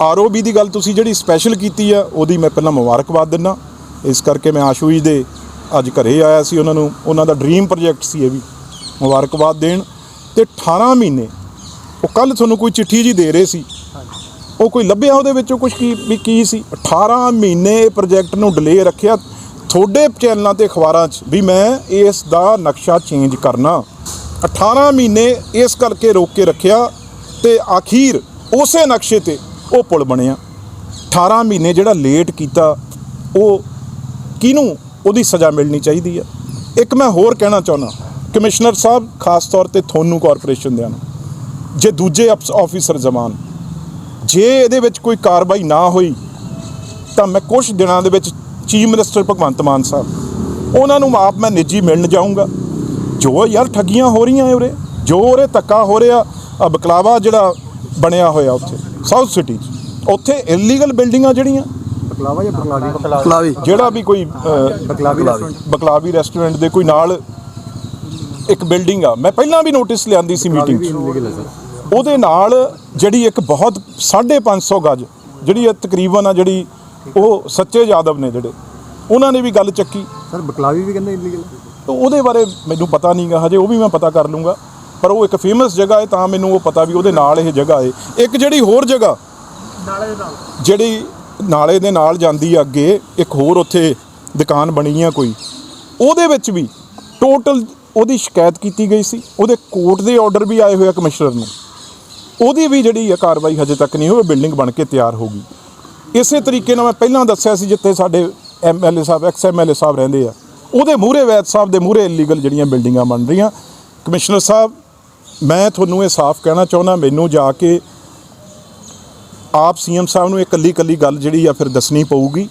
[SPEAKER 1] ਆਰਓਬੀ ਦੀ ਗੱਲ ਤੁਸੀਂ ਜਿਹੜੀ ਸਪੈਸ਼ਲ ਕੀਤੀ ਆ, ਉਹਦੀ ਮੈਂ ਪਹਿਲਾਂ ਮੁਬਾਰਕਬਾਦ ਦਿੰਦਾ। ਇਸ ਕਰਕੇ ਮੈਂ ਆਸ਼ੂ ਜੀ ਦੇ ਅੱਜ ਘਰੇ ਆਇਆ ਸੀ ਉਹਨਾਂ ਨੂੰ। ਉਹਨਾਂ ਦਾ ਡ੍ਰੀਮ ਪ੍ਰੋਜੈਕਟ ਸੀ ਇਹ ਵੀ। ਮੁਬਾਰਕਬਾਦ ਦੇਣ। ਤੇ 18 ਮਹੀਨੇ, ਉਹ ਕੱਲ ਤੁਹਾਨੂੰ ਕੋਈ ਚਿੱਠੀ ਜੀ ਦੇ ਰਹੇ ਸੀ। ਉਹ ਕੋਈ ਲੱਭਿਆ ਉਹਦੇ ਵਿੱਚੋਂ ਕੁਝ ਕੀ, ਵੀ ਕੀ ਸੀ? 18 ਮਹੀਨੇ ਪ੍ਰੋਜੈਕਟ ਨੂੰ ਡਿਲੇ ਰੱਖਿਆ। ਤੁਹਾਡੇ ਚੈਨਲਾਂ ਤੇ ਅਖਬਾਰਾਂ 'ਚ ਵੀ ਮੈਂ ਇਸ ਦਾ ਨਕਸ਼ਾ ਚੇਂਜ ਕਰਨਾ। 18 ਮਹੀਨੇ ਇਸ ਕਰਕੇ ਰੋਕ ਕੇ ਰੱਖਿਆ। ਤੇ ਆਖੀਰ, ਉਸੇ ਨਕਸ਼ੇ ਤੇ ਉਹ ਪੁਲ ਬਣਿਆ। 18 ਮਹੀਨੇ ਜਿਹੜਾ ਲੇਟ ਕੀਤਾ, ਉਹ ਕਿਹਨੂੰ ਉਹਦੀ ਸਜ਼ਾ ਮਿਲਣੀ ਚਾਹੀਦੀ ਆ? ਇੱਕ ਮੈਂ ਹੋਰ ਕਹਿਣਾ ਚਾਹੁੰਦਾ, ਕਮਿਸ਼ਨਰ ਸਾਹਿਬ, ਖਾਸ ਤੌਰ ਤੇ ਤੁਹਾਨੂੰ ਕਾਰਪੋਰੇਸ਼ਨ ਦਿਆਂ ਨੂੰ, ਜੇ ਦੂਜੇ ਅਫਸ- ਆਫੀਸਰ ਜ਼ਮਾਨ ਜੇ ਇਹਦੇ ਵਿੱਚ ਕੋਈ ਕਾਰਵਾਈ ਨਾ ਹੋਈ, ਤਾਂ ਮੈਂ ਕੁਝ ਦਿਨਾਂ ਦੇ ਵਿੱਚ ਚੀਫ ਮਿਨਿਸਟਰ ਭਗਵੰਤ ਮਾਨ ਸਾਹਿਬ, ਉਹਨਾਂ ਨੂੰ ਆਪ ਮੈਂ ਨਿੱਜੀ ਮਿਲਣ ਜਾਊਂਗਾ। ਜੋ ਯਾਰ ਠੱਗੀਆਂ ਹੋ ਰਹੀਆਂ ਉਰੇ, ਜੋ ਉਰੇ ਧੱਕਾ ਹੋ ਰਿਹਾ, ਆ ਬਕਲਾਵਾ ਜਿਹੜਾ ਬਣਿਆ ਹੋਇਆ ਉੱਥੇ। ਸਾਊਥ ਸਿਟੀ 'ਚ। ਉੱਥੇ ਇਲੀਗਲ ਬਿਲਡਿੰਗਾਂ ਜਿਹੜੀਆਂ
[SPEAKER 4] ਬਕਲਾਵਾ ਜਾਂ ਬਕਲਾਵੀ?
[SPEAKER 5] ਬਕਲਾਵੀ।
[SPEAKER 1] ਜਿਹੜਾ ਵੀ ਕੋਈ
[SPEAKER 4] ਬਕਲਾਵੀ ਰੈਸਟੋਰੈਂਟ
[SPEAKER 1] ਬਕਲਾਵੀ ਰੈਸਟੋਰੈਂਟ ਦੇ ਕੋਈ ਨਾਲ ਇੱਕ ਬਿਲਡਿੰਗ ਆ। ਮੈਂ ਪਹਿਲਾਂ ਵੀ ਨੋਟਿਸ ਲਿਆਂਦੀ ਸੀ ਮੀਟਿੰਗ 'ਚ। ਉਹਦੇ ਨਾਲ ਜਿਹੜੀ ਇੱਕ ਬਹੁਤ 550 ਗਜ ਜਿਹੜੀ ਇਹ ਤਕਰੀਬਨ ਆ ਜਿਹੜੀ ਉਹ ਸੱਚੇ ਯਾਦਵ ਨੇ ਜਿਹੜੇ ਉਹਨਾਂ ਨੇ ਵੀ ਗੱਲ ਚੱਕੀ।
[SPEAKER 4] ਸਰ ਬਕਲਾਵੀ ਵੀ ਕਹਿੰਦੇ ਇਲੀਗਲ
[SPEAKER 1] ਤਾਂ ਉਹਦੇ ਬਾਰੇ ਮੈਨੂੰ ਪਤਾ ਨਹੀਂਗਾ ਹਜੇ ਉਹ ਵੀ ਮੈਂ ਪਤਾ ਕਰ ਲੂੰਗਾ। ਪਰ ਉਹ ਇੱਕ ਫੇਮਸ ਜਗ੍ਹਾ ਹੈ ਤਾਂ ਮੈਨੂੰ ਉਹ ਪਤਾ ਵੀ ਉਹਦੇ ਨਾਲ ਇਹ ਜਗ੍ਹਾ ਹੈ। ਇੱਕ ਜਿਹੜੀ ਹੋਰ ਜਗ੍ਹਾ ਜਿਹੜੀ ਨਾਲੇ ਦੇ ਨਾਲ ਜਾਂਦੀ ਆ ਅੱਗੇ ਇੱਕ ਹੋਰ ਉੱਥੇ ਦੁਕਾਨ ਬਣੀ ਆ ਕੋਈ ਉਹਦੇ ਵਿੱਚ ਵੀ ਟੋਟਲ ਉਹਦੀ ਸ਼ਿਕਾਇਤ ਕੀਤੀ ਗਈ ਸੀ। ਉਹਦੇ ਕੋਰਟ ਦੇ ਆਰਡਰ ਵੀ ਆਏ ਹੋਏ ਆ ਕਮਿਸ਼ਨਰ ਨੂੰ। ਉਹਦੀ ਵੀ ਜਿਹੜੀ ਆ ਕਾਰਵਾਈ ਹਜੇ ਤੱਕ ਨਹੀਂ ਹੋਈ ਬਿਲਡਿੰਗ ਬਣ ਕੇ ਤਿਆਰ ਹੋ ਗਈ। ਇਸੇ ਤਰੀਕੇ ਨਾਲ ਮੈਂ ਪਹਿਲਾਂ ਦੱਸਿਆ ਸੀ ਜਿੱਥੇ ਸਾਡੇ ਐਮਐਲਏ ਸਾਹਿਬ ਐਕਸ ਐਮਐਲਏ ਸਾਹਿਬ ਰਹਿੰਦੇ ਆ। ਉਹਦੇ ਮੂਹਰੇ ਵੈਦ ਸਾਹਿਬ ਦੇ ਮੂਹਰੇ ਇਲੀਗਲ ਜਿਹੜੀਆਂ ਬਿਲਡਿੰਗਾਂ ਬਣ ਰਹੀਆਂ। ਕਮਿਸ਼ਨਰ ਸਾਹਿਬ ਮੈਂ ਤੁਹਾਨੂੰ ਇਹ ਸਾਫ਼ ਕਹਿਣਾ ਚਾਹੁੰਦਾ, ਮੈਨੂੰ ਜਾ ਕੇ ਆਪ ਸੀਐਮ ਸਾਹਿਬ ਨੂੰ ਇਹ ਇਕੱਲੀ ਕੱਲੀ ਗੱਲ ਜਿਹੜੀ ਆ ਫਿਰ ਦੱਸਣੀ ਪਊਗੀ।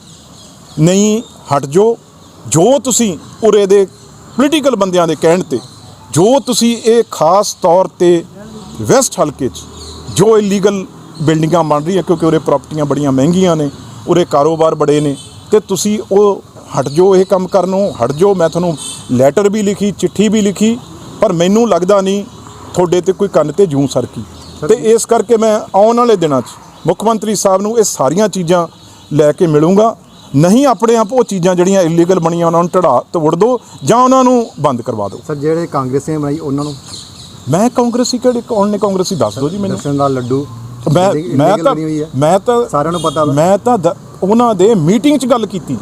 [SPEAKER 1] ਨਹੀਂ, ਹਟ ਜੋ। ਜੋ ਤੁਸੀਂ ਉਰੇ ਦੇ ਪੋਲੀਟੀਕਲ ਬੰਦਿਆਂ ਦੇ ਕਹਿਣ ਤੇ, ਜੋ ਤੁਸੀਂ ਇਹ ਖਾਸ ਤੌਰ ਤੇ ਵੈਸਟ ਹਲਕੇ 'ਚ, ਜੋ ਇਲੀਗਲ ਬਿਲਡਿੰਗਾਂ ਬਣ ਰਹੀਆਂ, ਕਿਉਂਕਿ ਉਰੇ ਪ੍ਰਾਪਰਟੀਆਂ ਬੜੀਆਂ ਮਹਿੰਗੀਆਂ ਨੇ, ਉਰੇ ਕਾਰੋਬਾਰ ਬੜੇ ਨੇ, ਤੇ ਤੁਸੀਂ ਉਹ ਹਟ ਜੋ ਇਹ ਕੰਮ ਕਰਨੋਂ ਹਟ ਜੋ। ਮੈਂ ਤੁਹਾਨੂੰ ਲੈਟਰ ਵੀ ਲਿਖੀ, ਚਿੱਠੀ ਵੀ ਲਿਖੀ, ਪਰ ਮੈਨੂੰ ਲੱਗਦਾ ਨਹੀਂ ਤੁਹਾਡੇ ਤੇ ਕੋਈ ਕੰਨ ਤੇ ਜੂੰ ਸਰਕੀ। ਤੇ ਇਸ ਕਰਕੇ ਮੈਂ ਆਉਣ ਵਾਲੇ ਦਿਨਾਂ 'ਚ ਮੁੱਖ ਮੰਤਰੀ ਸਾਹਿਬ ਨੂੰ ਇਹ ਸਾਰੀਆਂ ਚੀਜ਼ਾਂ ਲੈ ਕੇ ਮਿਲੂੰਗਾ। ਨਹੀਂ ਆਪਣੇ ਆਪ ਉਹ ਚੀਜ਼ਾਂ ਜਿਹੜੀਆਂ ਇਲੀਗਲ ਬਣੀਆਂ ਉਹਨਾਂ ਨੂੰ ਢੜਾ ਤੋੜ ਦਿਓ ਜਾਂ ਉਹਨਾਂ ਨੂੰ ਬੰਦ ਕਰਵਾ ਦਿਓ
[SPEAKER 4] ਸਰ ਜਿਹੜੇ ਕਾਂਗਰਸੀ ਨੇ ਬਣਾਈ ਉਹਨਾਂ ਨੂੰ?
[SPEAKER 1] ਮੈਂ ਕਾਂਗਰਸੀ ਕਿਹੜੇ ਕੌਣ ਨੇ ਕਾਂਗਰਸੀ ਦੱਸ ਦਿਓ ਜੀ ਮੈਨੂੰ।
[SPEAKER 4] ਦਰਸ਼ਨ ਦਾ ਲੱਡੂ।
[SPEAKER 1] ਮੈਂ ਮੈਂ ਤਾਂ। ਮੈਂ ਤਾਂ
[SPEAKER 4] ਸਾਰਿਆਂ ਨੂੰ ਪਤਾ।
[SPEAKER 1] ਮੈਂ ਤਾਂ ਉਹਨਾਂ ਦੇ ਮੀਟਿੰਗ 'ਚ ਗੱਲ ਕੀਤੀ।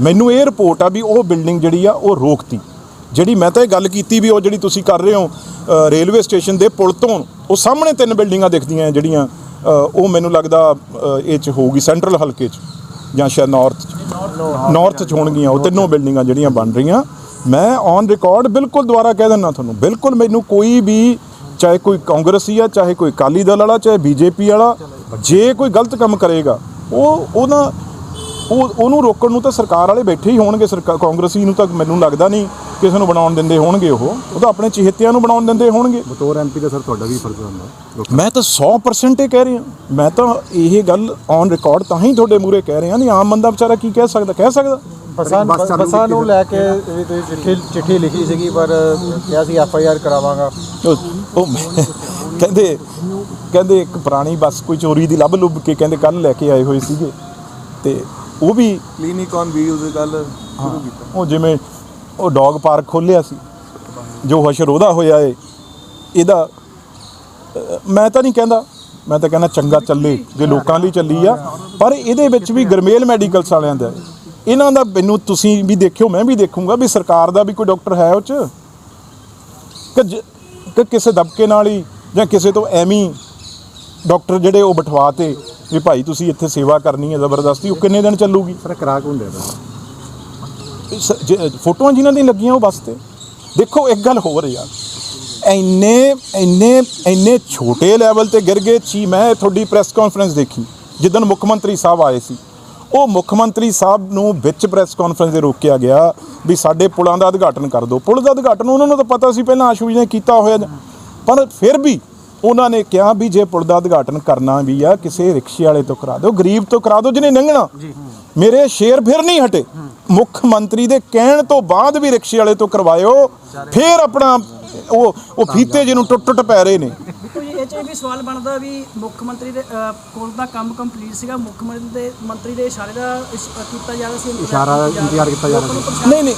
[SPEAKER 1] ਮੈਨੂੰ ਇਹ ਰਿਪੋਰਟ ਆ ਵੀ ਉਹ ਬਿਲਡਿੰਗ ਜਿਹੜੀ ਆ ਉਹ ਰੋਕਤੀ। ਜਿਹੜੀ ਮੈਂ ਤਾਂ ਇਹ ਗੱਲ ਕੀਤੀ ਵੀ ਉਹ ਜਿਹੜੀ ਤੁਸੀਂ ਕਰ ਰਹੇ ਹੋ ਰੇਲਵੇ ਸਟੇਸ਼ਨ ਦੇ ਪੁਲ ਤੋਂ, ਉਹ ਸਾਹਮਣੇ ਤਿੰਨ ਬਿਲਡਿੰਗਾਂ ਦਿਖਦੀਆਂ ਜਿਹੜੀਆਂ ਉਹ ਮੈਨੂੰ ਲੱਗਦਾ ਇਹ 'ਚ ਹੋਊਗੀ, ਸੈਂਟਰਲ ਹਲਕੇ 'ਚ ਜਾਂ ਸ਼ਾਇਦ ਨਾਰਥ 'ਚ। ਨਾਰਥ 'ਚ ਹੋਣਗੀਆਂ, ਉਹ ਤਿੰਨੋਂ ਬਿਲਡਿੰਗਾਂ ਜਿਹੜੀਆਂ ਬਣ ਰਹੀਆਂ। ਮੈਂ ਔਨ ਰਿਕਾਰਡ ਬਿਲਕੁਲ ਦੁਬਾਰਾ ਕਹਿ ਦਿੰਦਾ ਤੁਹਾਨੂੰ, ਬਿਲਕੁਲ ਮੈਨੂੰ ਕੋਈ ਵੀ, ਚਾਹੇ ਕੋਈ ਕਾਂਗਰਸੀ ਆ, ਚਾਹੇ ਕੋਈ ਅਕਾਲੀ ਦਲ ਵਾਲਾ, ਚਾਹੇ ਬੀਜੇਪੀ ਵਾਲਾ, ਜੇ ਕੋਈ ਗਲਤ ਕੰਮ ਕਰੇਗਾ, ਉਹ ਉਹਨਾਂ ਉਹ, ਉਹਨੂੰ ਰੋਕਣ ਨੂੰ ਤਾਂ ਸਰਕਾਰ ਵਾਲੇ ਬੈਠੇ ਹੀ ਹੋਣਗੇ ਸਰਕਾਰ ਕਾਂਗਰਸੀ ਨੂੰ ਤਾਂ ਮੈਨੂੰ ਲੱਗਦਾ ਨਹੀਂ। ਕਿਸੇ ਨੂੰ ਬਣਾਉਣ ਦਿੰਦੇ ਹੋਣਗੇ ਉਹ ਉਹ ਤਾਂ ਆਪਣੇ ਚਹੇਤਿਆਂ ਨੂੰ ਬਣਾਉਣ ਦਿੰਦੇ ਹੋਣਗੇ।
[SPEAKER 4] ਬਤੌਰ ਐਮਪੀ ਦਾ ਸਰ ਤੁਹਾਡਾ ਵੀ ਫਰਜ਼ ਹੁੰਦਾ
[SPEAKER 1] ਮੈਂ ਤਾਂ 100% ਇਹ ਕਹਿ ਰਿਹਾ। ਮੈਂ ਤਾਂ ਇਹ ਗੱਲ ਔਨ ਰਿਕਾਰਡ ਤਾਂ ਹੀ ਤੁਹਾਡੇ ਮੂਰੇ ਕਹਿ ਰਿਹਾ ਨਹੀਂ ਆਮ ਬੰਦਾ ਵਿਚਾਰਾ ਕੀ ਕਹਿ ਸਕਦਾ ਕਹਿ ਸਕਦਾ।
[SPEAKER 5] ਬੱਸਾਂ ਨੂੰ ਲੈ ਕੇ ਵੀ ਤੁਸੀਂ ਚਿੱਠੀ ਚਿੱਠੀ ਲਿਖੀ ਸੀਗੀ ਪਰ ਕਿਹਾ ਸੀ ਐਫ ਆਈ ਆਰ ਕਰਾਵਾਂਗਾ।
[SPEAKER 1] ਉਹ ਕਹਿੰਦੇ ਕਹਿੰਦੇ ਇੱਕ ਪੁਰਾਣੀ ਬੱਸ ਕੋਈ ਚੋਰੀ ਦੀ ਲੱਭ ਲੁੱਭ ਕੇ ਕਹਿੰਦੇ ਕੱਲ ਲੈ ਕੇ ਆਏ ਹੋਏ ਸੀਗੇ। ਤੇ ਉਹ ਵੀ
[SPEAKER 3] ਕਲੀਨਿਕ ਔਨ ਵੀਲਸ ਗੱਲ ਸ਼ੁਰੂ ਕੀਤਾ।
[SPEAKER 1] ਉਹ ਜਿਵੇਂ ਉਹ ਡੌਗ ਪਾਰਕ ਖੋਲਿਆ ਸੀ। ਜੋ ਹਸ਼ਰ ਉਹਦਾ ਹੋਇਆ ਏ, ਇਹਦਾ ਮੈਂ ਤਾਂ ਨਹੀਂ ਕਹਿੰਦਾ, ਮੈਂ ਤਾਂ ਕਹਿੰਦਾ ਚੰਗਾ ਚੱਲੇ, ਜੇ ਲੋਕਾਂ ਲਈ ਚੱਲੀ ਆ। ਪਰ ਇਹਦੇ ਵਿੱਚ ਵੀ ਗਰਮੇਲ ਮੈਡੀਕਲਸ ਵਾਲਿਆਂ ਦਾ ਇਹਨਾਂ ਦਾ ਮੈਨੂੰ ਤੁਸੀਂ ਵੀ ਦੇਖਿਓ, ਮੈਂ ਵੀ ਦੇਖੂੰਗਾ ਵੀ ਸਰਕਾਰ ਦਾ ਵੀ ਕੋਈ ਡਾਕਟਰ ਹੈ ਉਹ ਚ? ਕਿ ਜ- ਕਿਸੇ ਦਬਕੇ ਨਾਲ ਹੀ, ਜਾਂ ਕਿਸੇ ਤੋਂ ਐਵੇਂ ਹੀ ਡਾਕਟਰ ਜਿਹੜੇ ਉਹ ਬਿਠਵਾ ਤੇ ਵੀ ਭਾਈ ਤੁਸੀਂ ਇੱਥੇ ਸੇਵਾ ਕਰਨੀ ਹੈ ਜ਼ਬਰਦਸਤੀ, ਉਹ ਕਿੰਨੇ ਦਿਨ ਚੱਲੂਗੀ?
[SPEAKER 4] ਸਰ ਕਰਾਕ ਹੁੰਦੇ ਆ
[SPEAKER 1] ਫੋਟੋਆਂ ਜਿਨ੍ਹਾਂ ਦੀਆਂ ਲੱਗੀਆਂ ਉਹ ਬਸ ਤੇ। ਦੇਖੋ, ਇੱਕ ਗੱਲ ਹੋਰ ਯਾਰ। ਇੰਨੇ ਇੰਨੇ ਇੰਨੇ ਛੋਟੇ ਲੈਵਲ ਤੇ ਗਿਰ ਗਏ ਸੀ, ਮੈਂ ਤੁਹਾਡੀ ਪ੍ਰੈਸ ਕਾਨਫਰੰਸ ਦੇਖੀ, ਜਿੱਦਣ ਮੁੱਖ ਮੰਤਰੀ ਸਾਹਿਬ ਆਏ ਸੀ। ਉਹ ਮੁੱਖ ਮੰਤਰੀ ਸਾਹਿਬ ਨੂੰ ਵਿੱਚ ਪ੍ਰੈਸ ਕਾਨਫਰੰਸ ਦੇ ਰੋਕਿਆ ਗਿਆ ਵੀ ਸਾਡੇ ਪੁਲਾਂ ਦਾ ਉਦਘਾਟਨ ਕਰ ਦਿਓ। ਪੁਲ ਦਾ ਉਦਘਾਟਨ ਉਹਨਾਂ ਨੂੰ ਤਾਂ ਪਤਾ ਸੀ, ਪਹਿਲਾਂ ਆਸ਼ੂ ਜੀ ਨੇ ਕੀਤਾ ਹੋਇਆ ਪਰ ਫਿਰ ਵੀ ਉਹਨਾਂ ਨੇ ਕਿਹਾ ਵੀ ਜੇ ਪੁਲ ਦਾ ਉਦਘਾਟਨ ਕਰਨਾ ਵੀ ਆ ਕਿਸੇ ਰਿਕਸ਼ੇ ਵਾਲੇ ਤੋਂ ਕਰਾ ਦਿਓ ਗਰੀਬ ਤੋਂ ਕਰਾ ਦਿਓ ਜਿਹਨੇ ਲੰਘਣਾ। ਮੇਰੇ ਸ਼ੇਰ ਫਿਰ ਨਹੀਂ ਹਟੇ। ਮੁੱਖ ਮੰਤਰੀ ਦੇ ਕਹਿਣ ਤੋਂ ਬਾਅਦ ਵੀ ਰਿਕਸ਼ੇ ਵਾਲੇ ਤੋਂ ਕਰਵਾਇਓ ਫਿਰ ਆਪਣਾ ਉਹ ਉਹ ਫੀਤੇ ਜਿਹਨੂੰ ਟੁੱਟ ਟੁੱਟ ਪੈ ਰਹੇ ਨੇ।
[SPEAKER 6] ਇਹ ਚ ਵੀ ਸਵਾਲ ਬਣਦਾ ਵੀ ਮੁੱਖ ਮੰਤਰੀ ਦੇ ਕੋਲ ਦਾ ਕੰਮ ਕੰਪਲੀਟ ਸੀਗਾ ਮੁੱਖ ਮੰਤਰੀ ਦੇ ਮੰਤਰੀ ਦੇ ਇਸ਼ਾਰੇ ਦਾ ਕੀਤਾ ਜਾ ਰਿਹਾ ਸੀ
[SPEAKER 4] ਇਸ਼ਾਰਾ ਇੰਤਜ਼ਾਰ ਕੀਤਾ ਜਾ ਰਿਹਾ
[SPEAKER 6] ਲੋਕਾਂ ਨੂੰ
[SPEAKER 4] ਸੀ।
[SPEAKER 6] ਪਰੇਸ਼ਾਨ
[SPEAKER 1] ਨਹੀਂ, ਨਹੀਂ।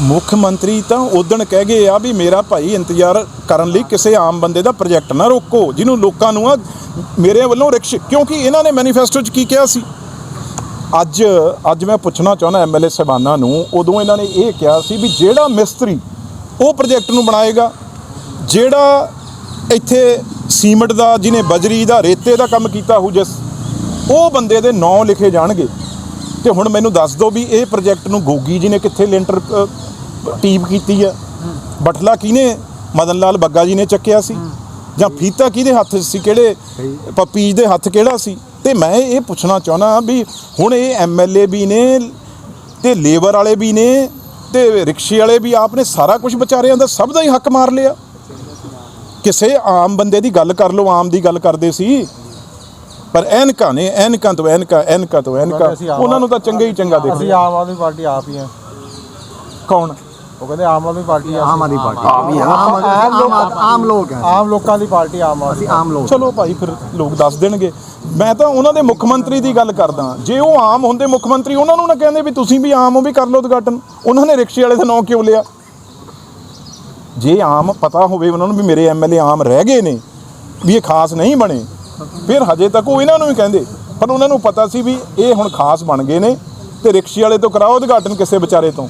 [SPEAKER 1] ਮੁੱਖ ਮੰਤਰੀ ਤਾਂ ਉਦਣ ਕਹਿ ਗਏ ਆ ਵੀ ਮੇਰਾ ਭਾਈ ਇੰਤਜ਼ਾਰ ਕਰਨ ਲਈ ਕਿਸੇ ਆਮ ਬੰਦੇ ਦਾ ਪ੍ਰੋਜੈਕਟ ਨਾ ਰੋਕੋ, ਜਿਹਨੂੰ ਲੋਕਾਂ ਨੂੰ ਆ ਮੇਰੇ ਵੱਲੋਂ ਰਿਕਸ਼, ਕਿਉਂਕਿ ਇਹਨਾਂ ਨੇ ਮੈਨੀਫੈਸਟੋ 'ਚ ਕੀ ਕਿਹਾ ਸੀ? ਅੱਜ ਅੱਜ ਮੈਂ ਪੁੱਛਣਾ ਚਾਹੁੰਦਾ ਐਮਐਲਏ ਸਾਹਿਬਾਨਾਂ ਨੂੰ, ਉਦੋਂ ਇਹਨਾਂ ਨੇ ਇਹ ਕਿਹਾ ਸੀ ਵੀ ਜਿਹੜਾ ਮਿਸਤਰੀ ਉਹ ਪ੍ਰੋਜੈਕਟ ਨੂੰ ਬਣਾਏਗਾ, ਜਿਹੜਾ ਇੱਥੇ ਸੀਮਟ ਦਾ, ਜਿਹਨੇ ਬਜਰੀ ਦਾ, ਰੇਤੇ ਦਾ ਕੰਮ ਕੀਤਾ ਹੋ ਜਿਸ, ਉਹ ਬੰਦੇ ਦੇ ਨਾਂ ਲਿਖੇ ਜਾਣਗੇ। ਤੇ ਹੁਣ ਮੈਨੂੰ ਦੱਸ ਦਿਓ ਵੀ ਇਹ ਪ੍ਰੋਜੈਕਟ ਨੂੰ ਗੋਗੀ ਜੀ ਨੇ ਕਿੱਥੇ ਲੈਂਟਰ ਟੀਪ ਕੀਤੀ ਆ। ਬਟਲਾ ਕਿਹਨੇ? ਮਦਨ ਲਾਲ ਬੱਗਾ ਜੀ ਨੇ ਚੱਕਿਆ ਸੀ। ਜਾਂ ਫੀਤਾ ਕਿਹਦੇ ਹੱਥ ਸੀ? ਕਿਹੜੇ ਪਪੀਜ ਦੇ ਹੱਥ ਕਿਹੜਾ ਸੀ? ਤੇ ਮੈਂ ਇਹ ਪੁੱਛਣਾ ਚਾਹੁੰਦਾ ਵੀ ਹੁਣ ਇਹ ਐਮਐਲਏ ਵੀ ਨੇ ਤੇ ਲੇਬਰ ਵਾਲੇ ਵੀ ਨੇ ਤੇ ਰਿਕਸ਼ੇ ਵਾਲੇ ਵੀ ਆਪ ਨੇ ਸਾਰਾ ਕੁਝ ਵਿਚਾਰਿਆਂ ਦਾ ਸਭ ਦਾ ਹੀ ਹੱਕ ਮਾਰ ਲਿਆ। ਕਿਸੇ ਆਮ ਬੰਦੇ ਦੀ ਗੱਲ ਕਰ ਲਓ ਆਮ ਦੀ ਗੱਲ ਕਰਦੇ ਸੀ। ਪਰ ਐਨਕਾਂ ਨੇ ਐਨਕਾਂ ਤੋਂ ਐਨਕਾਂ ਐਨਕਾਂ ਤੋਂ ਐਨਕਾਂ। ਉਹਨਾਂ ਨੂੰ ਤਾਂ ਚੰਗਾ ਹੀ ਚੰਗਾ
[SPEAKER 5] ਅਸੀਂ
[SPEAKER 1] ਦੇਖਦੇ
[SPEAKER 5] ਆਮ ਆਦਮੀ ਪਾਰਟੀ ਆਪ ਹੀ ਆ।
[SPEAKER 1] ਕੌਣ?
[SPEAKER 5] ਉਹ ਕਹਿੰਦੇ ਆਮ ਆਦਮੀ ਪਾਰਟੀ ਆ।
[SPEAKER 4] ਆਮ ਆਦਮੀ ਪਾਰਟੀ। ਆਮ ਆਮ ਲੋਕ ਆਮ ਲੋਕ ਹੈ।
[SPEAKER 5] ਆਮ ਲੋਕਾਂ ਦੀ ਪਾਰਟੀ ਆਮ ਆਦਮੀ
[SPEAKER 4] ਅਸੀਂ ਆਮ ਲੋਕ
[SPEAKER 1] ਚਲੋ ਭਾਈ ਫਿਰ ਲੋਕ ਦੱਸ ਦੇਣਗੇ। ਮੈਂ ਤਾਂ ਉਹਨਾਂ ਦੇ ਮੁੱਖ ਮੰਤਰੀ ਦੀ ਗੱਲ ਕਰਦਾ ਜੇ ਉਹ ਆਮ ਹੁੰਦੇ ਮੁੱਖ ਮੰਤਰੀ ਉਹਨਾਂ ਨੂੰ ਨਾ ਕਹਿੰਦੇ ਵੀ ਤੁਸੀਂ ਵੀ ਆਮ ਹੋ ਵੀ ਕਰ ਲਓ ਉਦਘਾਟਨ। ਉਹਨਾਂ ਨੇ ਰਿਕਸ਼ੇ ਵਾਲੇ ਦਾ ਨਾਂ ਕਿਉਂ ਲਿਆ? ਜੇ ਆਮ ਪਤਾ ਹੋਵੇ ਉਹਨਾਂ ਨੂੰ ਵੀ ਮੇਰੇ ਐਮਐਲਏ ਆਮ ਰਹਿ ਗਏ ਨੇ ਵੀ ਇਹ ਖਾਸ ਨਹੀਂ ਬਣੇ ਫਿਰ ਹਜੇ ਤੱਕ ਉਹ ਇਹਨਾਂ ਨੂੰ ਹੀ ਕਹਿੰਦੇ। ਪਰ ਉਹਨਾਂ ਨੂੰ ਪਤਾ ਸੀ ਵੀ ਇਹ ਹੁਣ ਖਾਸ ਬਣ ਗਏ ਨੇ ਤੇ ਰਿਕਸ਼ੇ ਵਾਲੇ ਤੋਂ ਕਰਾਓ ਉਦਘਾਟਨ ਕਿਸੇ ਵਿਚਾਰੇ ਤੋਂ।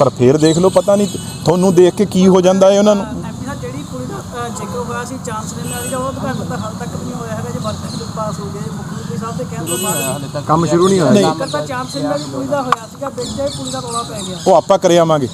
[SPEAKER 1] ਪਰ ਫਿਰ ਦੇਖ ਲਓ ਪਤਾ ਨਹੀਂ ਤੁਹਾਨੂੰ ਦੇਖ ਕੇ ਕੀ ਹੋ ਜਾਂਦਾ ਹੈ ਉਹਨਾਂ ਨੂੰ।
[SPEAKER 6] ਐਮਪੀ ਸਾਹਿਬ ਜਿਹੜੀ ਕੁੜੀ ਦਾ ਅਹ, ਜ਼ਿਕਰ ਹੋਇਆ ਸੀ ਚਾਂਸਲਰ ਨਾਲ ਦਾ ਉਹ ਉਦਘਾਟਨ ਤਾਂ ਹਾਲ ਤੱਕ ਵੀ ਨਹੀਂ ਹੋਇਆ ਹੈਗਾ ਜੇ ਵਰਕ ਪਾਸ ਹੋ ਗਏ ਮੁੱਖ ਮੰਤਰੀ ਸਾਹਿਬ ਦੇ ਕਹਿਣ ਤੋਂ ਬਾਅਦ
[SPEAKER 4] ਕੰਮ ਸ਼ੁਰੂ ਨਹੀਂ ਹੋਇਆ।
[SPEAKER 1] ਨਹੀਂ।
[SPEAKER 6] ਜ਼ਿਕਰ ਤਾਂ ਚਾਂਸਲਰ ਨਾਲ ਦੀ ਕੁੜੀ ਦਾ ਹੋਇਆ ਸੀਗਾ ਵਿੱਚ ਇਹ ਕੁੜੀ ਦਾ ਰੌਲਾ ਪੈ ਗਿਆ।
[SPEAKER 1] ਉਹ ਆਪਾਂ ਕਰੇ ਆਵਾਂਗੇ